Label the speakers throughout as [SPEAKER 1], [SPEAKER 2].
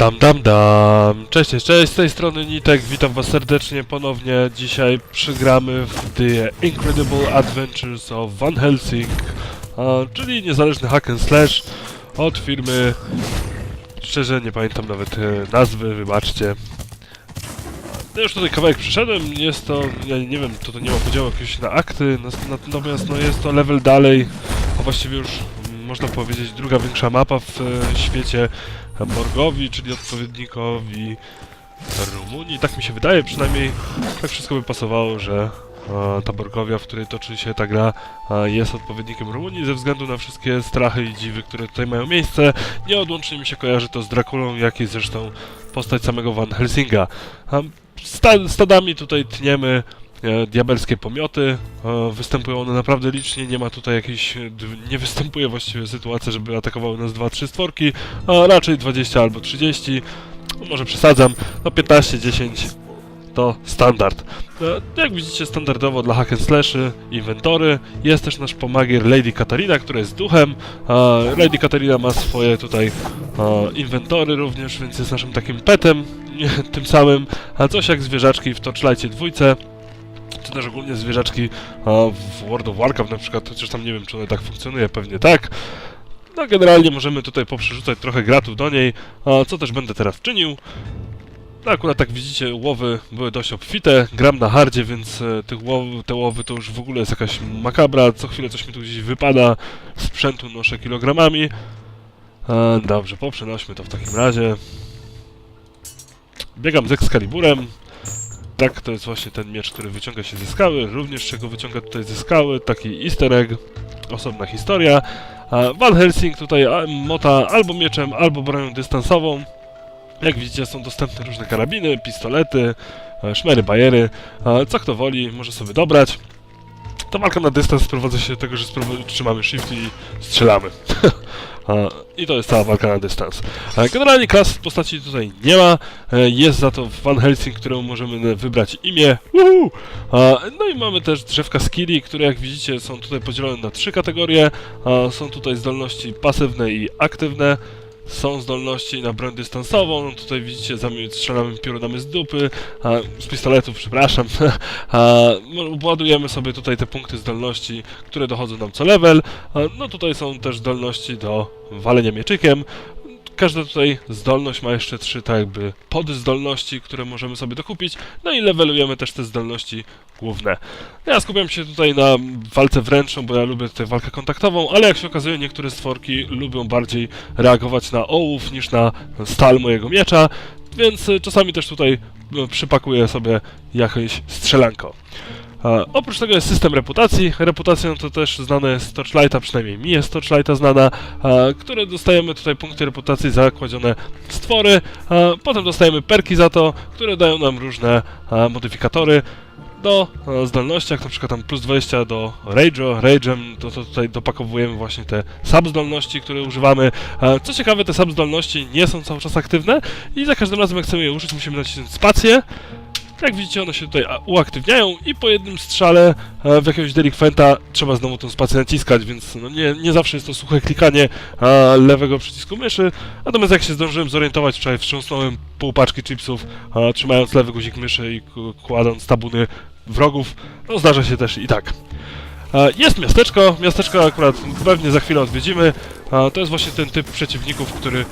[SPEAKER 1] Dam, dam, dam. Cześć, cześć, z tej strony Nitek, witam was serdecznie ponownie. Dzisiaj przygramy w The Incredible Adventures of Van Helsing, czyli niezależny hack and slash od firmy... Szczerze nie pamiętam nawet e, nazwy, wybaczcie. Ja już tutaj kawałek przyszedłem, jest to, ja nie wiem, to, to nie ma podziału jakiegoś na akty, natomiast no jest to level dalej, a właściwie już mm, można powiedzieć druga większa mapa w e, świecie Borgowi, czyli odpowiednikowi Rumunii. Tak mi się wydaje, przynajmniej tak wszystko by pasowało, że e, ta Borgowia, w której toczy się ta gra, e, jest odpowiednikiem Rumunii ze względu na wszystkie strachy i dziwy, które tutaj mają miejsce. Nieodłącznie mi się kojarzy to z Drakulą, jak i zresztą postać samego Van Helsinga. Stadami tutaj tniemy diabelskie pomioty. E, występują one naprawdę licznie, nie ma tutaj jakiejś... e, nie występuje właściwie sytuacja, żeby atakowały nas 2-3 stworki, a raczej 20 albo 30. No, może przesadzam, no 15-10 to standard. E, Jak widzicie, standardowo dla hack and slashy, inwentory. Jest też nasz pomagier Lady Katarina, która jest duchem. E, Lady Katarina ma swoje tutaj e, inwentory również, więc jest naszym takim petem, tym samym. A coś jak zwierzaczki w Torchlightie dwójce czy też ogólnie zwierzaczki w World of Warcraft na przykład, chociaż tam nie wiem, czy one tak funkcjonuje, pewnie tak. No generalnie możemy tutaj poprzerzucać trochę gratów do niej, co też będę teraz czynił. No akurat tak widzicie, łowy były dość obfite, gram na hardzie, więc e, tych łow, te łowy to już w ogóle jest jakaś makabra, co chwilę coś mi tu gdzieś wypada, sprzętu noszę kilogramami. E, dobrze, poprzenośmy to w takim razie. Biegam z Excaliburem, tak, to jest właśnie ten miecz, który wyciąga się ze skały, również czego wyciąga tutaj ze skały, taki easter egg, osobna historia. Van Helsing tutaj mota albo mieczem, albo bronią dystansową. Jak widzicie są dostępne różne karabiny, pistolety, e, szmery, bajery, co kto woli może sobie dobrać. Ta walka na dystans sprowadza się do tego, że trzymamy shift i strzelamy. I to jest cała walka na dystans. Generalnie klas postaci tutaj nie ma. E, Jest za to Van Helsing, któremu możemy wybrać imię. No i mamy też drzewka skilli, które jak widzicie są tutaj podzielone na trzy kategorie. Są tutaj zdolności pasywne i aktywne. Są zdolności na broń dystansową, no tutaj widzicie, strzelamy piorunami z dupy, a, z pistoletów, przepraszam. A, no, sobie tutaj te punkty zdolności, które dochodzą nam co level. A, No tutaj są też zdolności do walenia mieczykiem. Każda tutaj zdolność ma jeszcze trzy tak jakby podzdolności, które możemy sobie dokupić, no i levelujemy też te zdolności główne. Ja skupiam się tutaj na walce wręczną, bo ja lubię tutaj walkę kontaktową, ale jak się okazuje niektóre stworki lubią bardziej reagować na ołów niż na stal mojego miecza, więc czasami też tutaj y, przypakuję sobie jakieś strzelanko. Oprócz tego jest system reputacji. Reputacją to też znane jest Torchlighta, przynajmniej mi jest Torchlighta znana, które dostajemy tutaj punkty reputacji za kładzione stwory. Potem dostajemy perki za to, które dają nam różne modyfikatory do zdolności, jak na przykład tam plus 20 do Rage'o, Rage'em, to, to tutaj dopakowujemy właśnie te sub-zdolności, które używamy. Co ciekawe, te sub-zdolności nie są cały czas aktywne i za każdym razem jak chcemy je użyć, musimy nacisnąć spację. Jak widzicie, one się tutaj uaktywniają i po jednym strzale e, w jakiegoś delikwenta trzeba znowu tą spację naciskać, więc no nie, nie zawsze jest to suche klikanie e, lewego przycisku myszy. Natomiast jak się zdążyłem zorientować, wczoraj wstrząsnąłem pół paczki chipsów, e, trzymając lewy guzik myszy i kładąc tabuny wrogów, no zdarza się też i tak. Jest miasteczko, miasteczko akurat pewnie za chwilę odwiedzimy. To jest właśnie ten typ przeciwników, który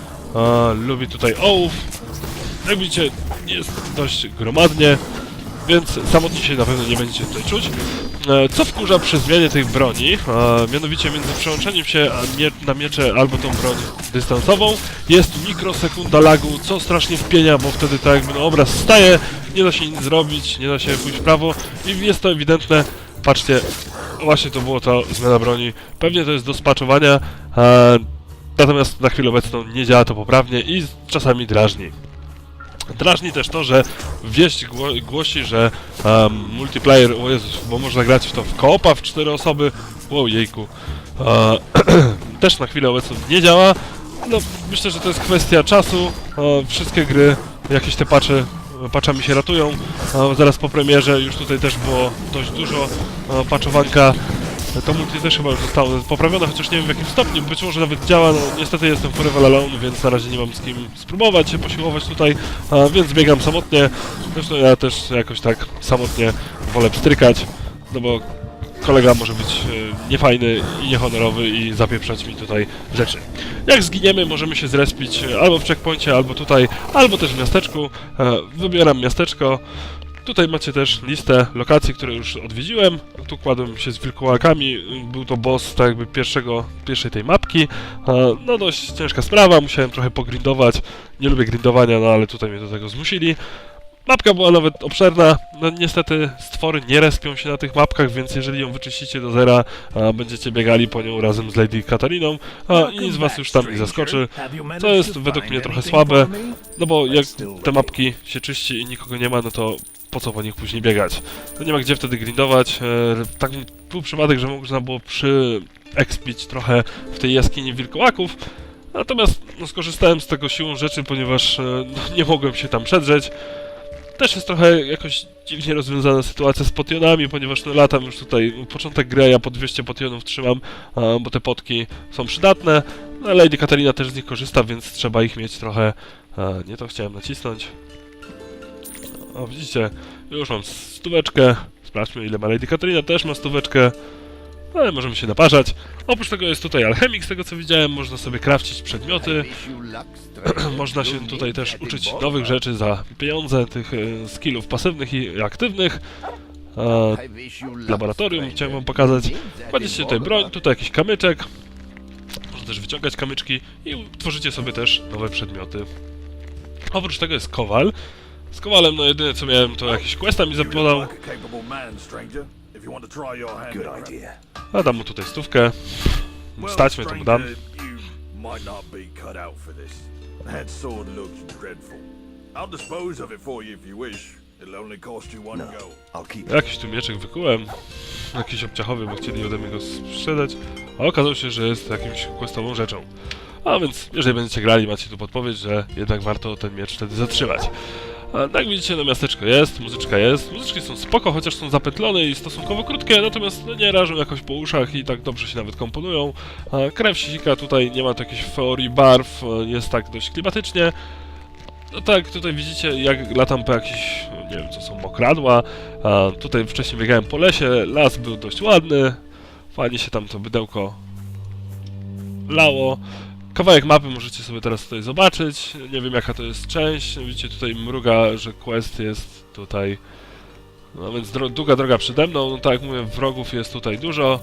[SPEAKER 1] lubi tutaj ołów. Jak widzicie, jest dość gromadnie, więc samotnie się na pewno nie będziecie tutaj czuć. E, Co wkurza przy zmianie tej broni, e, mianowicie między przełączeniem się na miecze albo tą broń dystansową, jest mikrosekunda lagu, co strasznie wpienia, bo wtedy tak jakby no, obraz staje, nie da się nic zrobić, nie da się pójść w prawo i jest to ewidentne. Patrzcie, właśnie to było to zmiana broni. Pewnie to jest do spaczowania, e, natomiast na chwilę obecną nie działa to poprawnie i czasami drażni. Drażni też to, że wieść gło głosi, że um, multiplayer, o Jezus, bo można grać w to w koopa w cztery osoby, wow, jejku, e, też na chwilę obecną nie działa. No, myślę, że to jest kwestia czasu. E, wszystkie gry, jakieś te patche, patchami się ratują. E, zaraz po premierze już tutaj też było dość dużo e, patchowanka. To multi też chyba już zostało poprawione, chociaż nie wiem w jakim stopniu, być może nawet działa, no niestety jestem forever alone, więc na razie nie mam z kim spróbować się posiłować tutaj, a, więc biegam samotnie. Zresztą ja też jakoś tak samotnie wolę pstrykać, no bo kolega może być e, niefajny i niehonorowy i zapieprzać mi tutaj rzeczy. Jak zginiemy, możemy się zrespić e, albo w checkpoincie, albo tutaj, albo też w miasteczku. E, Wybieram miasteczko. Tutaj macie też listę lokacji, które już odwiedziłem. Tu kładłem się z wilkołakami. Był to boss tak jakby pierwszego, pierwszej tej mapki. E, No dość ciężka sprawa, musiałem trochę pogrindować. Nie lubię grindowania, no ale tutaj mnie do tego zmusili. Mapka była nawet obszerna. No niestety stwory nie respią się na tych mapkach, więc jeżeli ją wyczyścicie do zera, a, będziecie biegali po nią razem z Lady Katariną, a, i nic was już tam nie zaskoczy.
[SPEAKER 2] Co jest według mnie trochę słabe,
[SPEAKER 1] No bo jak te mapki się czyści i nikogo nie ma, no to po co po nich później biegać? To nie ma gdzie wtedy grindować. E, tak był przypadek, że można było przy trochę w tej jaskini wilkołaków. Natomiast no, skorzystałem z tego siłą rzeczy, ponieważ e, no, nie mogłem się tam przedrzeć. Też jest trochę jakoś dziwnie rozwiązana sytuacja z potionami, ponieważ no, latam już tutaj, początek gry, ja po 200 potionów trzymam, bo te potki są przydatne. No, Lady Katarina też z nich korzysta, więc trzeba ich mieć trochę. A, nie to chciałem nacisnąć. O, widzicie, już mam stóweczkę. Sprawdźmy, ile ma Lady Katarina, też ma stóweczkę. Ale możemy się naparzać. Oprócz tego jest tutaj alchemik, z tego co widziałem, można sobie krawcić przedmioty. Można się tutaj też uczyć nowych rzeczy za pieniądze, tych e, skillów pasywnych i aktywnych. E, laboratorium chciałem wam pokazać. Kładziecie tutaj broń, tutaj jakiś kamyczek. Można też wyciągać kamyczki i tworzycie sobie też nowe przedmioty. Oprócz tego jest kowal. Z kowalem, no jedyne co miałem to jakiś questa mi zapodał. A dam mu tutaj stówkę. Stać mnie, to mu dam.
[SPEAKER 3] might not be cut out for this. That sword looks dreadful. I'll dispose of it for you if you wish. It'll only cost you one gold.
[SPEAKER 2] I'll keep
[SPEAKER 1] Jakiś tu mieczek wykułem. Jakiś obciachowy, bo chcieli ode mnie go sprzedać. A okazało się, że jest jakimś questową rzeczą. A więc, jeżeli będziecie grali, macie tu podpowiedź, że jednak warto ten miecz wtedy zatrzymać. A jak widzicie, no miasteczko jest, muzyczka jest. Muzyczki są spoko, chociaż są zapętlone i stosunkowo krótkie, natomiast no, nie rażą jakoś po uszach i tak dobrze się nawet komponują. A krew sika tutaj nie ma tu feorii barw, e, jest tak dość klimatycznie. No tak, tutaj widzicie, jak latam po jakichś, nie wiem, co są mokradła. A tutaj wcześniej biegałem po lesie, las był dość ładny. Fajnie się tam to bydełko lało. Kawałek mapy możecie sobie teraz tutaj zobaczyć. Nie wiem jaka to jest część. Widzicie tutaj mruga, że quest jest tutaj. No więc dro długa droga przede mną. No tak jak mówię, wrogów jest tutaj dużo.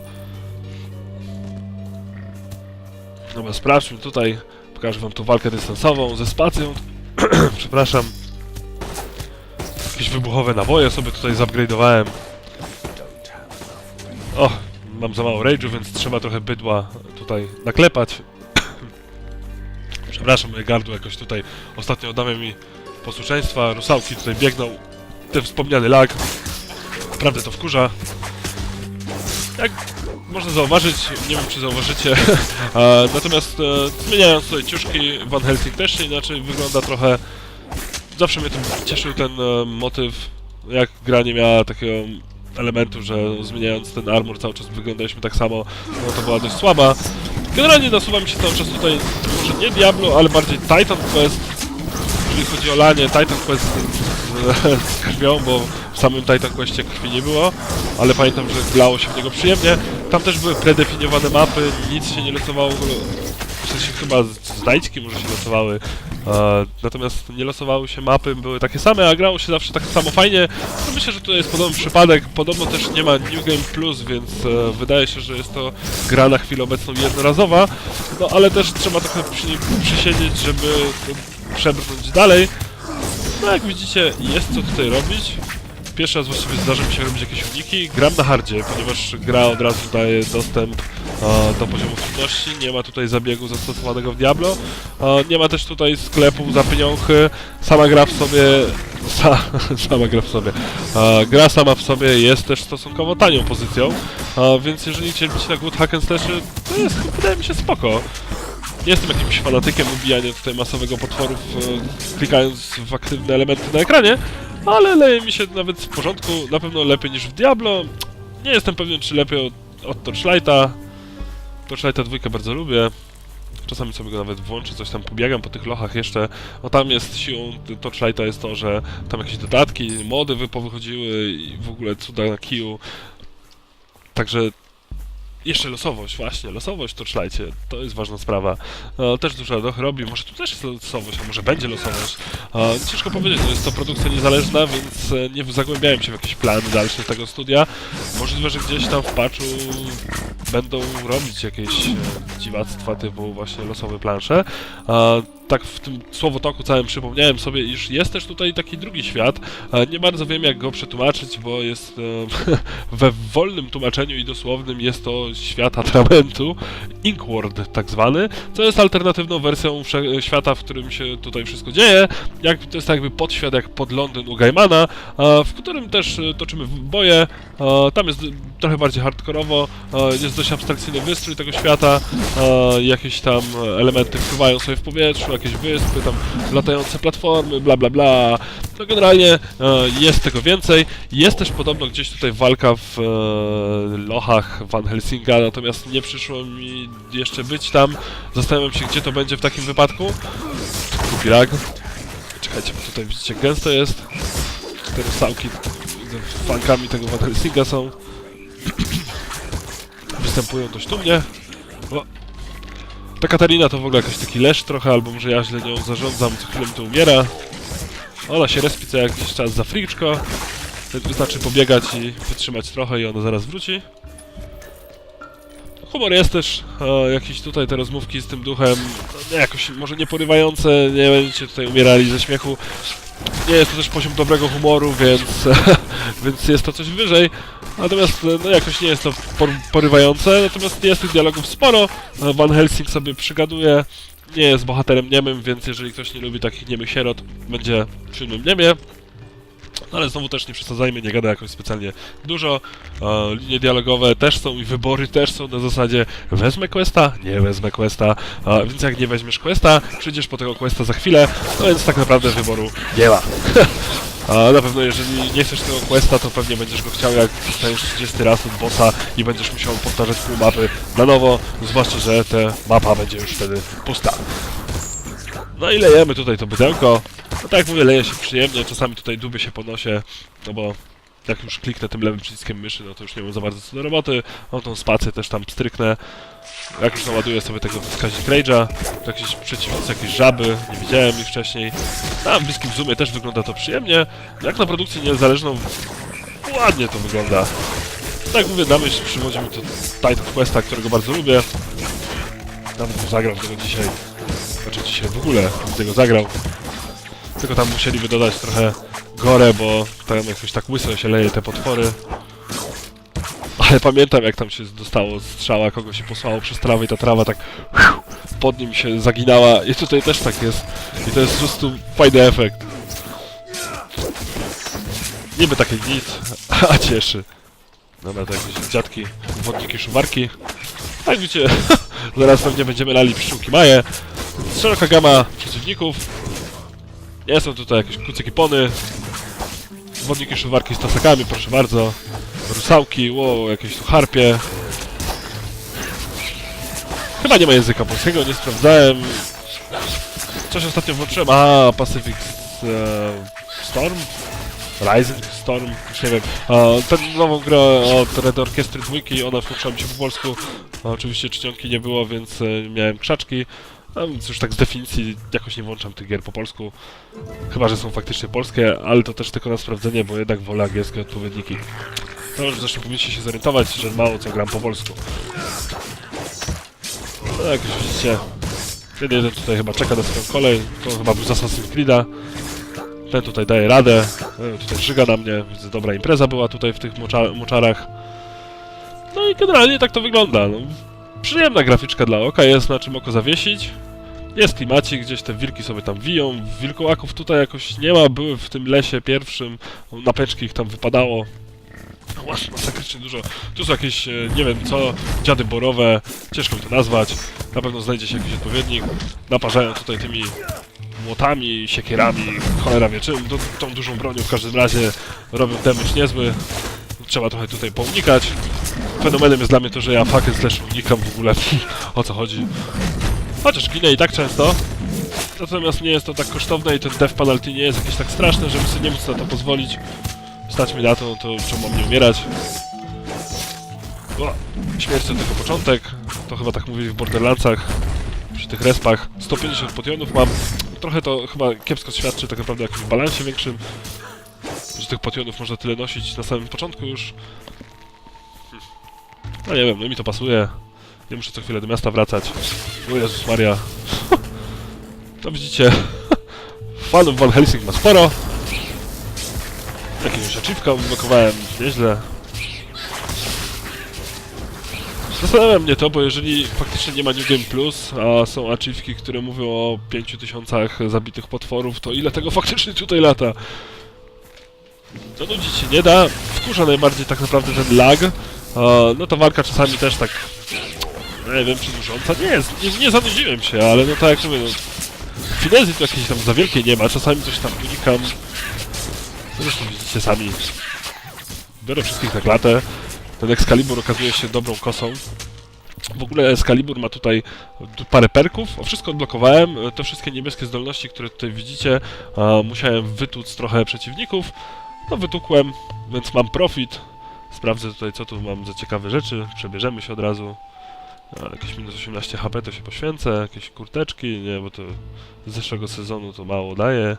[SPEAKER 1] Dobra, sprawdźmy tutaj. Pokażę wam tu walkę dystansową ze spacją. Przepraszam. Jakieś wybuchowe naboje sobie tutaj zupgrade'owałem. O, mam za mało rage'u, więc trzeba trochę bydła tutaj naklepać. Przepraszam, moje gardło jakoś tutaj ostatnio odmawia mi posłuszeństwa. Rusałki tutaj biegną. Ten wspomniany lag. Naprawdę to wkurza. Jak można zauważyć, nie wiem czy zauważycie, natomiast e, zmieniając tutaj ciuszki, Van Helsing też inaczej wygląda trochę. Zawsze mnie to cieszył ten e, motyw, jak gra nie miała takiego elementu, że zmieniając ten armor cały czas wyglądaliśmy tak samo, no to była dość słaba. Generalnie nasuwa mi się cały czas tutaj, może nie Diablo, ale bardziej Titan Quest, jeżeli chodzi o lanie, Titan Quest z, z krwią, bo w samym Titan Questie krwi nie było, ale pamiętam, że grało się w niego przyjemnie. Tam też były predefiniowane mapy, nic się nie losowało, sensie chyba z- może się losowały, e, natomiast nie losowały się mapy, były takie same, a grało się zawsze tak samo fajnie. No myślę, że tutaj jest podobny przypadek, podobno też nie ma New Game Plus, więc e, wydaje się, że jest to gra na chwilę obecną jednorazowa, no ale też trzeba trochę przy, przysiedzieć, żeby przebrnąć dalej. No jak widzicie, jest co tutaj robić. Pierwszy raz właściwie zdarza mi się robić jakieś uniki. Gram na hardzie, ponieważ gra od razu daje dostęp e, do poziomu trudności. Nie ma tutaj zabiegu zastosowanego w Diablo. E, nie ma też tutaj sklepu za pieniądze. Sama gra w sobie... Sa, sama gra w sobie. E, gra sama w sobie jest też stosunkowo tanią pozycją, e, więc jeżeli cierpicie na good hack and to jest, wydaje mi się, spoko. Nie jestem jakimś fanatykiem ubijania tutaj masowego potworów, e, klikając w aktywne elementy na ekranie, ale leje mi się nawet w porządku, na pewno lepiej niż w Diablo. Nie jestem pewien, czy lepiej od od Torchlighta. Torchlighta dwójkę bardzo lubię. Czasami sobie go nawet włączę, coś tam pobiegam po tych lochach jeszcze. No tam jest siłą Torchlighta jest to, że tam jakieś dodatki, mody wy- powychodziły i w ogóle cuda na kiju. Także jeszcze losowość, właśnie, losowość w Torchlightie, to jest ważna sprawa. E, też dużo radoch robi, może tu też jest losowość, a może będzie losowość. E, ciężko powiedzieć, no jest to produkcja niezależna, więc e, nie zagłębiałem się w jakieś plany dalsze tego studia. Możliwe, że gdzieś tam w patchu będą robić jakieś e, dziwactwa typu właśnie losowe plansze. A tak w tym słowotoku całym przypomniałem sobie, iż jest też tutaj taki drugi świat. Nie bardzo wiem jak go przetłumaczyć, bo jest e, we wolnym tłumaczeniu i dosłownym jest to świat atramentu, Inkworld tak zwany, co jest alternatywną wersją świata, w którym się tutaj wszystko dzieje. Jak, to jest jakby podświat jak pod Londyn u Gaimana, w którym też e, toczymy boje. A, tam jest trochę bardziej hardkorowo, a, jest dość abstrakcyjny wystrój tego świata, jakieś tam elementy wpływają sobie w powietrzu, jakieś wyspy, tam latające platformy, bla bla bla. No generalnie e, jest tego więcej. Jest też podobno gdzieś tutaj walka w e, lochach Van Helsinga, natomiast nie przyszło mi jeszcze być tam. Zastanawiam się, gdzie to będzie w takim wypadku. Kupirag. Czekajcie, bo tutaj widzicie gęsto jest. Te rusałki fankami tego Van Helsinga są. Występują dość dumnie. O. Ta Katarina to w ogóle jakiś taki lesz trochę, albo może ja źle nią zarządzam, co chwilę mi to umiera. Ona się respi co jakiś czas za friczko. Wystarczy pobiegać i wytrzymać trochę i ona zaraz wróci. Humor jest też, e, jakieś tutaj te rozmówki z tym duchem, no, nie, jakoś może nie porywające, nie będziecie tutaj umierali ze śmiechu. Nie jest to też poziom dobrego humoru, więc, więc jest to coś wyżej. Natomiast e, no, jakoś nie jest to por porywające, natomiast jest tych dialogów sporo. E, Van Helsing sobie przygaduje, nie jest bohaterem niemym, więc jeżeli ktoś nie lubi takich niemych sierot, będzie w siódmym niemie. No ale znowu też nie przesadzajmy, nie gada jakoś specjalnie dużo. E, linie dialogowe też są i wybory też są na zasadzie wezmę questa, nie wezmę questa, e, więc jak nie weźmiesz questa, przyjdziesz po tego questa za chwilę, no więc tak naprawdę wyboru nie ma. A na pewno jeżeli nie chcesz tego questa, to pewnie będziesz go chciał jak dostaniesz 30 raz od bossa i będziesz musiał powtarzać pół mapy na nowo, zwłaszcza, że ta mapa będzie już wtedy pusta. No i lejemy tutaj to bydełko. No tak jak mówię, leje się przyjemnie, czasami tutaj dubię się po nosie, no bo jak już kliknę tym lewym przyciskiem myszy, no to już nie mam za bardzo co do roboty. Mam tą spację też tam stryknę. Jak już naładuję sobie tego wskaźnik Rage'a, to jakieś przeciwnicy, jakieś żaby, nie widziałem ich wcześniej. Na bliskim zoomie też wygląda to przyjemnie. Jak na produkcję niezależną, ładnie to wygląda. Tak mówię, na myśl przywodzi mi to Titan Questa, którego bardzo lubię. Nawet w tego dzisiaj. Znaczy dzisiaj w ogóle tego zagrał. Tylko tam musieliby dodać trochę gore, bo tam jakoś tak łyso się leje te potwory. Ale pamiętam jak tam się dostało strzała, kogoś się posłało przez trawę i ta trawa tak pod nim się zaginała i tutaj też tak jest. I to jest po prostu fajny efekt. Niby takie nic, a cieszy. Dobra, to jakieś dziadki, wodniki, szumarki. Jak widzicie, zaraz pewnie będziemy lali pszczółki maje. Szeroka gama przeciwników. Nie są tutaj jakieś kucyki pony. Wodniki szuwarki z tasakami, proszę bardzo. Rusałki, wow, jakieś tu harpie. Chyba nie ma języka polskiego, nie sprawdzałem. Coś ostatnio włączyłem. A, Pacific e, Storm? Rising Storm, już nie wiem. E, tę nową grę od Red Orkiestry dwójki, ona włączyła mi się po polsku. Oczywiście czcionki nie było, więc e, miałem krzaczki. No już tak z definicji jakoś nie włączam tych gier po polsku. Chyba, że są faktycznie polskie, ale to też tylko na sprawdzenie, bo jednak wolę angielskie odpowiedniki. No już zresztą powinniście się zorientować, że mało co gram po polsku. No jak już widzicie, ten jeden tutaj chyba czeka na swoją kolej, to chyba był z Assassin's Creed'a. Ten tutaj daje radę, e, tutaj żyga na mnie, widzę dobra impreza była tutaj w tych mocza moczarach. No i generalnie tak to wygląda. No, przyjemna graficzka dla oka, jest na czym oko zawiesić. Jest klimacik, gdzieś te wilki sobie tam wiją. Wilkołaków tutaj jakoś nie ma, były w tym lesie pierwszym. Na peczki ich tam wypadało. Łasz, masakrycznie dużo. Tu są jakieś, e, nie wiem co, dziady borowe, ciężko mi to nazwać. Na pewno znajdzie się jakiś odpowiednik. Naparzają tutaj tymi młotami, siekierami, cholera wie czym, tą, tą dużą bronią w każdym razie robią damage niezły. Trzeba trochę tutaj pounikać. Fenomenem jest dla mnie to, że ja fucking slash unikam w ogóle o co chodzi. Chociaż ginę i tak często. Natomiast nie jest to tak kosztowne i ten death penalty nie jest jakieś tak straszne, żeby sobie nie móc na to pozwolić. Stać mi na to, no to czemu mam nie umierać? O, śmierć to tylko początek. To chyba tak mówili w Borderlandsach. Przy tych respach. 150 potionów mam. Trochę to chyba kiepsko świadczy tak naprawdę o jakimś balansie większym. Że tych potionów można tyle nosić na samym początku już. No nie wiem, no mi to pasuje. Nie muszę co chwilę do miasta wracać. O Jezus Maria. To widzicie. Fanów Van Helsing ma sporo. Jakiegoś achievka odblokowałem, nieźle. Zastanawia mnie to, bo jeżeli faktycznie nie ma New Game Plus, a są achievki, które mówią o 5000 zabitych potworów, to ile tego faktycznie tutaj lata? No nudzić się nie da. Wkurza najbardziej tak naprawdę ten lag. No to walka czasami też tak... Nie wiem, przedłużąca. Nie jest, nie, nie zanudziłem się, ale no tak jak mówię, no... Finezji tu jakiejś tam za wielkiej nie ma, czasami coś tam unikam. Zresztą widzicie sami. Biorę wszystkich na klatę. Ten Excalibur okazuje się dobrą kosą. W ogóle Excalibur ma tutaj tu parę perków. O wszystko odblokowałem. Te wszystkie niebieskie zdolności, które tutaj widzicie, musiałem wytłuc trochę przeciwników. No wytukłem, więc mam profit. Sprawdzę tutaj, co tu mam za ciekawe rzeczy. Przebierzemy się od razu. A, jakieś minus 18 HP to się poświęcę. Jakieś kurteczki, nie, bo to z zeszłego sezonu to mało daje.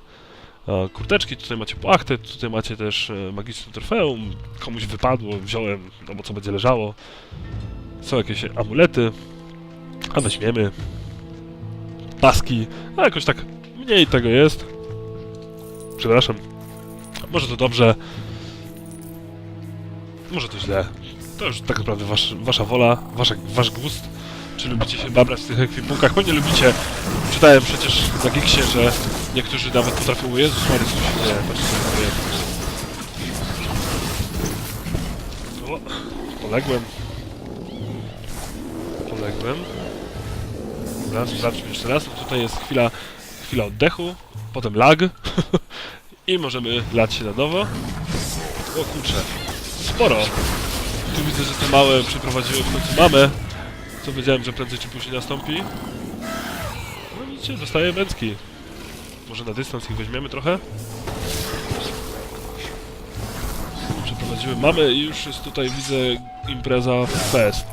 [SPEAKER 1] Kurteczki, tutaj macie płachtę, tutaj macie też e, magiczne trofeum. Komuś wypadło, wziąłem, no bo co będzie leżało. Są jakieś amulety. A weźmiemy. Paski. A jakoś tak mniej tego jest. Przepraszam. Może to dobrze. Może to źle. To już tak naprawdę wasz, wasza wola, wasza, wasz gust. Czy lubicie się babrać w tych ekwipunkach? Pewnie lubicie. Czytałem przecież na Gixie, że niektórzy nawet potrafią... O Jezus Maria, coś się dzieje. Patrzcie, co. O, poległem. Poległem. Dobra, sprawdźmy jeszcze raz. No tutaj jest chwila, chwila oddechu, potem lag. I możemy lać się na nowo. O kurczę, sporo. Tu widzę, że te małe przeprowadziły w końcu mamy. Co wiedziałem, że prędzej czy później nastąpi. No widzicie, dostaję wędki. Może na dystans ich weźmiemy trochę? Przeprowadziły mamy i już jest tutaj, widzę, impreza fest.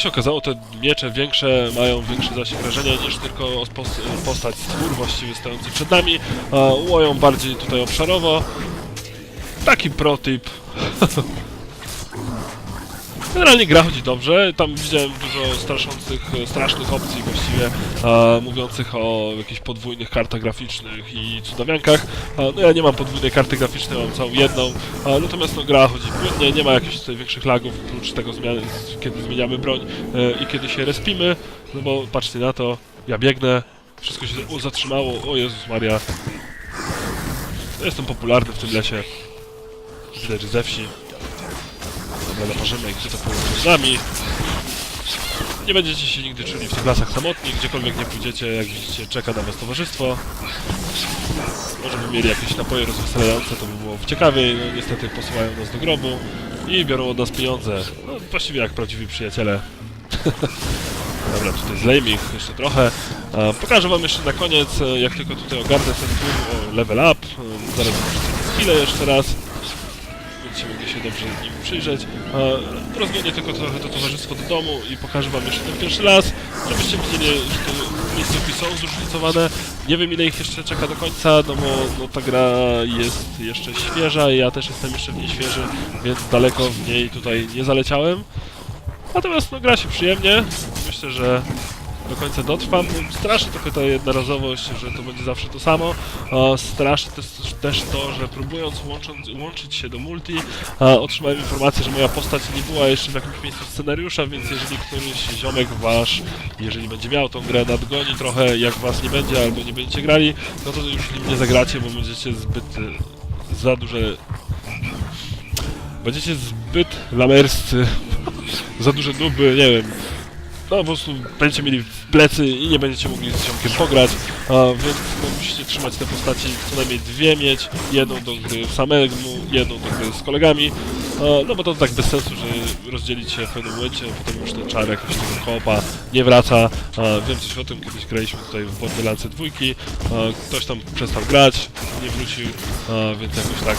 [SPEAKER 1] Się okazało, te miecze większe mają większy zasięg rażenia niż tylko pos- postać stwór właściwie stojący przed nami. Łoją bardziej tutaj obszarowo. Taki protip. Generalnie gra chodzi dobrze, tam widziałem dużo straszących, strasznych opcji właściwie, e, mówiących o jakichś podwójnych kartach graficznych i cudawiankach. E, no ja nie mam podwójnej karty graficznej, mam całą jedną, e, natomiast no gra chodzi płynnie, nie ma jakichś tutaj większych lagów, oprócz tego zmiany, kiedy zmieniamy broń e, i kiedy się respimy, no bo patrzcie na to, ja biegnę, wszystko się o, zatrzymało, o Jezus Maria. Jestem popularny w tym lesie, widać, ze wsi. Dobra, naparzymy ich połączyć z nami. Nie będziecie się nigdy czuli w tych lasach samotni, gdziekolwiek nie pójdziecie, jak widzicie, czeka na was towarzystwo. Może by mieli jakieś napoje rozweselające, to by było ciekawiej, no niestety posyłają nas do grobu i biorą od nas pieniądze. No właściwie jak prawdziwi przyjaciele. Dobra, tutaj zlejmy ich jeszcze trochę. A, pokażę wam jeszcze na koniec, e, jak tylko tutaj ogarnę ten o level up. E, Zaraz zobaczycie skille jeszcze raz będziecie mogli się dobrze nim przyjrzeć. E, tylko trochę to towarzystwo do domu i pokażę wam jeszcze ten pierwszy las, żebyście widzieli, że te miejscówki są zróżnicowane. Nie wiem ile ich jeszcze czeka do końca, no bo no, ta gra jest jeszcze świeża i ja też jestem jeszcze w niej świeży, więc daleko w niej tutaj nie zaleciałem. Natomiast no, gra się przyjemnie. Myślę, że do końca dotrwam. Straszy trochę ta jednorazowość, że to będzie zawsze to samo. Straszy też, też to, że próbując łącząc, łączyć się do multi, otrzymałem informację, że moja postać nie była jeszcze w jakimś miejscu scenariusza, więc jeżeli któryś ziomek wasz, jeżeli będzie miał tą grę, nadgoni trochę, jak was nie będzie albo nie będziecie grali, no to już nie zagracie, bo będziecie zbyt za duże... Będziecie zbyt lamerscy, za duże nuby, nie wiem. No po prostu będziecie mieli w plecy i nie będziecie mogli z ziomkiem pograć, a, więc no, musicie trzymać te postaci, co najmniej dwie mieć, jedną do gry samemu, jedną do gry z kolegami, a, no bo to tak bez sensu, że rozdzielić się w pewnym momencie, potem już ten czar jakoś tego koopa nie wraca, a, wiem coś o tym, kiedyś graliśmy tutaj w Borderlands dwójki, ktoś tam przestał grać, nie wrócił, a, więc jakoś tak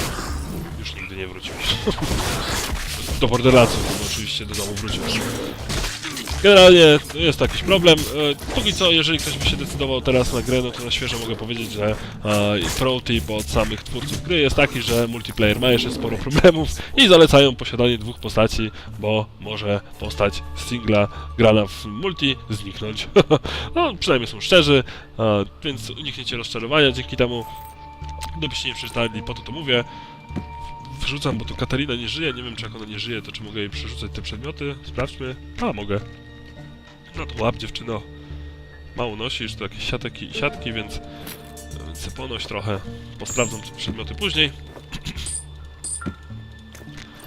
[SPEAKER 1] już nigdy nie wrócił. do Borderlandsów, no, oczywiście do domu wrócił. Generalnie jest to jakiś problem. E, Póki co, jeżeli ktoś by się decydował teraz na grę, no to na świeżo mogę powiedzieć, że e, pro tip od samych twórców gry jest taki, że multiplayer ma jeszcze sporo problemów i zalecają posiadanie dwóch postaci, bo może postać singla grana w multi zniknąć. no, przynajmniej są szczerzy, e, więc unikniecie rozczarowania dzięki temu. Gdybyście nie przeczytali, po to to mówię. Wrzucam, bo tu Katarina nie żyje, nie wiem czy jak ona nie żyje, to czy mogę jej przerzucać te przedmioty? Sprawdźmy. A, mogę. No to łap dziewczyno. Mało nosisz, to jakieś siatki, siatki więc, więc se ponoś trochę. Posprawdzam te przedmioty później.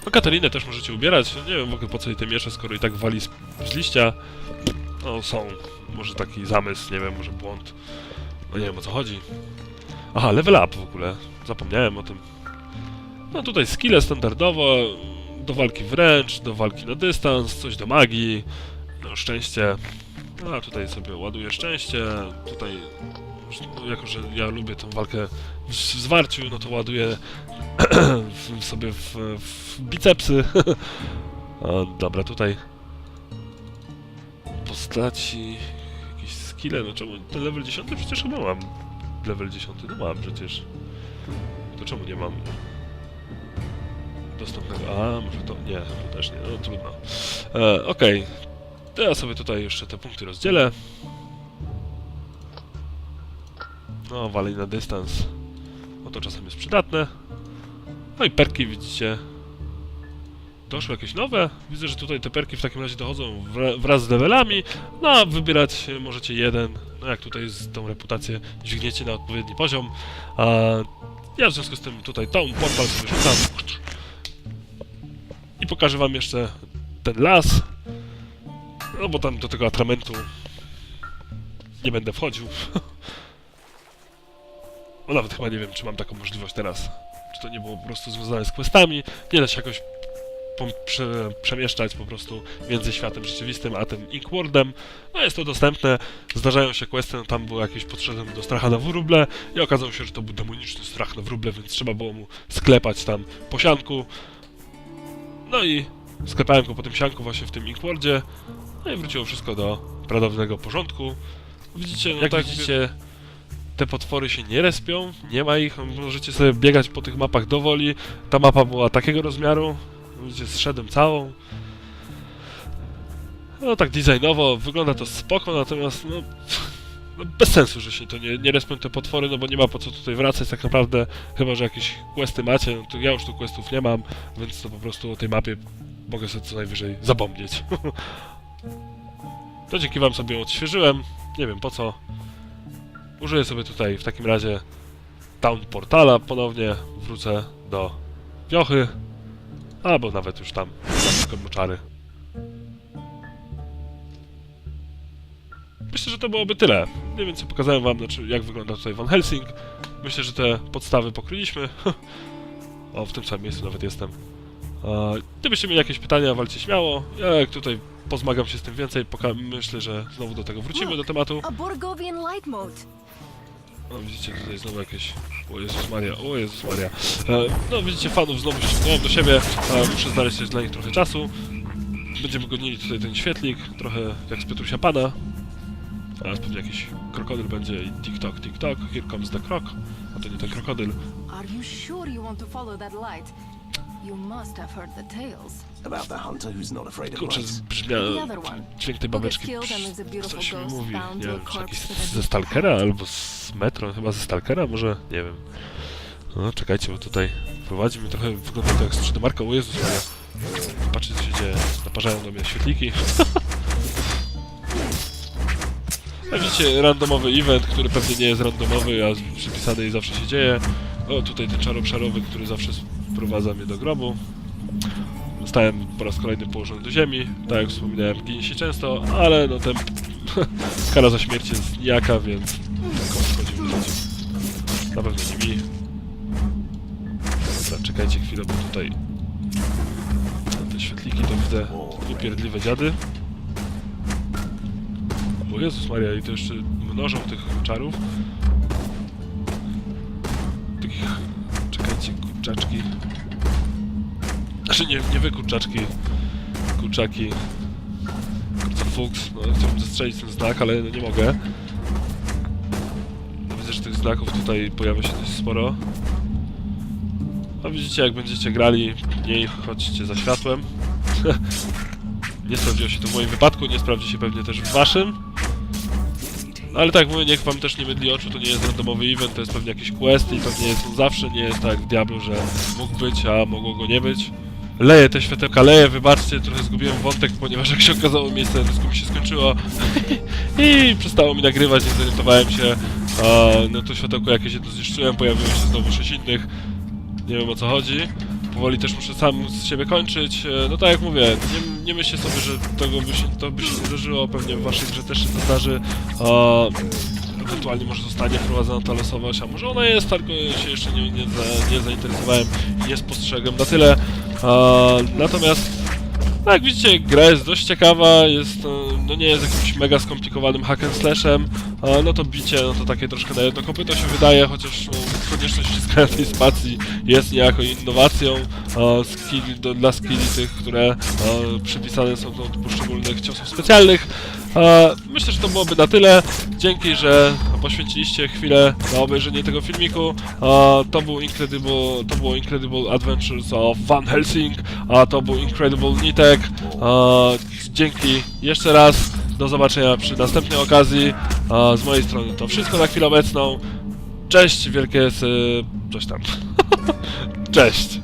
[SPEAKER 1] No Katarinę też możecie ubierać. Nie wiem w ogóle po co jej te miecze, skoro i tak wali z, z liścia. No są. Może taki zamysł, nie wiem, może błąd. No nie wiem o co chodzi. Aha, level up w ogóle. Zapomniałem o tym. No tutaj skille standardowo, do walki wręcz, do walki na dystans, coś do magii, no szczęście. A tutaj sobie ładuję szczęście, tutaj no, jako, że ja lubię tą walkę w zwarciu, no to ładuję sobie w, w bicepsy. A, dobra, tutaj postaci, jakieś skille, no czemu, ten level 10 przecież chyba mam. Level 10, no mam przecież. To czemu nie mam? dostępnego. A, może to. Nie, to też nie, no trudno. E, Okej. To ja sobie tutaj jeszcze te punkty rozdzielę. No, walej na dystans. No to czasem jest przydatne. No i perki widzicie. Doszły jakieś nowe. Widzę, że tutaj te perki w takim razie dochodzą wra- wraz z levelami. No, a wybierać możecie jeden. No, jak tutaj z tą reputację dźwigniecie na odpowiedni poziom. A ja w związku z tym tutaj tą portal sobie rzucam. I pokażę wam jeszcze ten las. No bo tam do tego atramentu nie będę wchodził. No nawet chyba nie wiem, czy mam taką możliwość teraz. Czy to nie było po prostu związane z questami. Nie da się jakoś prze przemieszczać po prostu między światem rzeczywistym a tym Inkwardem. No jest to dostępne. Zdarzają się questy, no tam było jakieś podszedłem do stracha na wróble i okazało się, że to był demoniczny strach na wróble, więc trzeba było mu sklepać tam po sianku. No i sklepałem go po tym sianku właśnie w tym Inkwardzie. No i wróciło wszystko do prawdopodobnego porządku. Widzicie, no jak tak widzicie, te potwory się nie respią, nie ma ich, możecie sobie biegać po tych mapach dowoli. Ta mapa była takiego rozmiaru, widzicie, zszedłem całą. No tak designowo wygląda to spoko, natomiast no, no bez sensu, że się to nie, nie respią te potwory, no bo nie ma po co tutaj wracać tak naprawdę, chyba że jakieś questy macie, no to ja już tu questów nie mam, więc to po prostu o tej mapie mogę sobie co najwyżej zapomnieć. to dzięki wam sobie odświeżyłem, nie wiem po co. Użyję sobie tutaj w takim razie Town Portala ponownie, wrócę do Wiochy, albo nawet już tam, na moczary. Myślę, że to byłoby tyle. Mniej więcej pokazałem wam, znaczy, jak wygląda tutaj Van Helsing. Myślę, że te podstawy pokryliśmy. o, w tym samym miejscu nawet jestem. Gdybyście mieli jakieś pytania, walcie śmiało. Ja jak tutaj pozmagam się z tym więcej, myślę, że znowu do tego wrócimy, do tematu. No widzicie, tutaj znowu jakieś... O Jezus Maria, o Jezus Maria. E, no widzicie, fanów znowu ściągnąłem do siebie. E, muszę znaleźć też dla nich trochę czasu. Będziemy gonili tutaj ten świetlik, trochę jak z Piotrusia Pana. Teraz pewnie jakiś krokodyl będzie i tik-tok, tik-tok, here comes the krok. A to nie ten krokodyl.
[SPEAKER 4] Are you sure you want to follow that light? You must have heard the tales.
[SPEAKER 2] About the hunter who's not afraid of
[SPEAKER 1] Kurczę, brzmia...
[SPEAKER 4] The other one.
[SPEAKER 1] Dźwięk tej babeczki
[SPEAKER 4] beautiful
[SPEAKER 1] coś mi
[SPEAKER 4] ghost
[SPEAKER 1] mówi.
[SPEAKER 4] bound
[SPEAKER 1] Nie
[SPEAKER 4] to a
[SPEAKER 1] wiem, czy jakiś ze Stalkera albo z Metro, chyba ze Stalkera, może? Nie wiem. No, czekajcie, bo tutaj prowadzi mi trochę, wygląda to jak sprzedamarka, o Jezus Maria. Patrzcie, co się dzieje. Naparzają do mnie świetliki. Jak widzicie, randomowy event, który pewnie nie jest randomowy, a przypisany i zawsze się dzieje. O, tutaj ten czarobszarowy, który zawsze sprowadza mnie do grobu. Zostałem po raz kolejny położony do ziemi, tak jak wspominałem, ginie się często, ale no ten kara za śmierć jest nijaka, więc. Na pewno nie mi. Dobra, czekajcie chwilę, bo tutaj te świetliki to widzę upierdliwe dziady. O Jezus Maria, i to jeszcze mnożą tych czarów. Takich, czekajcie, kurczaczki. Znaczy nie, nie wy kurczaczki, kurczaki. Kurca fuks, no chciałbym zestrzelić ten znak, ale no nie mogę. Widzę, że tych znaków tutaj pojawia się dość sporo. A widzicie, jak będziecie grali, mniej chodźcie za światłem. nie sprawdziło się to w moim wypadku, nie sprawdzi się pewnie też w waszym. No, Ale tak mówię, niech wam też nie mydli oczu, to nie jest randomowy event, to jest pewnie jakiś quest i pewnie jest on zawsze, nie jest tak w Diablo, że mógł być, a mogło go nie być. Leję te światełka, leję, wybaczcie, trochę zgubiłem wątek, ponieważ jak się okazało, miejsce dysku mi się skończyło i przestało mi nagrywać, nie zorientowałem się. A, no to światełko jakieś jedno zniszczyłem, pojawiło się znowu sześć innych. Nie wiem o co chodzi. Powoli też muszę sam z siebie kończyć. E, No tak jak mówię, nie, nie sobie, że tego by się, to by się nie zdarzyło, pewnie w waszej grze też się to zdarzy. A, ewentualnie może zostanie wprowadzona ta losowość, a może ona jest, tylko się jeszcze nie, nie, nie zainteresowałem i nie spostrzegłem na tyle. Natomiast no jak widzicie, gra jest dość ciekawa, jest, e, no nie jest jakimś mega skomplikowanym hack and slashem, e, no to bicie, no to takie troszkę na jedno kopyto się wydaje, chociaż no, konieczność wciskania tej spacji jest niejako innowacją e, skill, do, dla skilli tych, które e, przypisane są do poszczególnych ciosów specjalnych. E, myślę, że to byłoby na tyle. Dzięki, że poświęciliście chwilę na obejrzenie tego filmiku. E, to był Incredible, to było Incredible Adventures of Van Helsing, a to był Incredible Nitek. E, dzięki jeszcze raz. Do zobaczenia przy następnej okazji. Z mojej strony to wszystko na chwilę obecną. Cześć, wielkie coś tam. Cześć.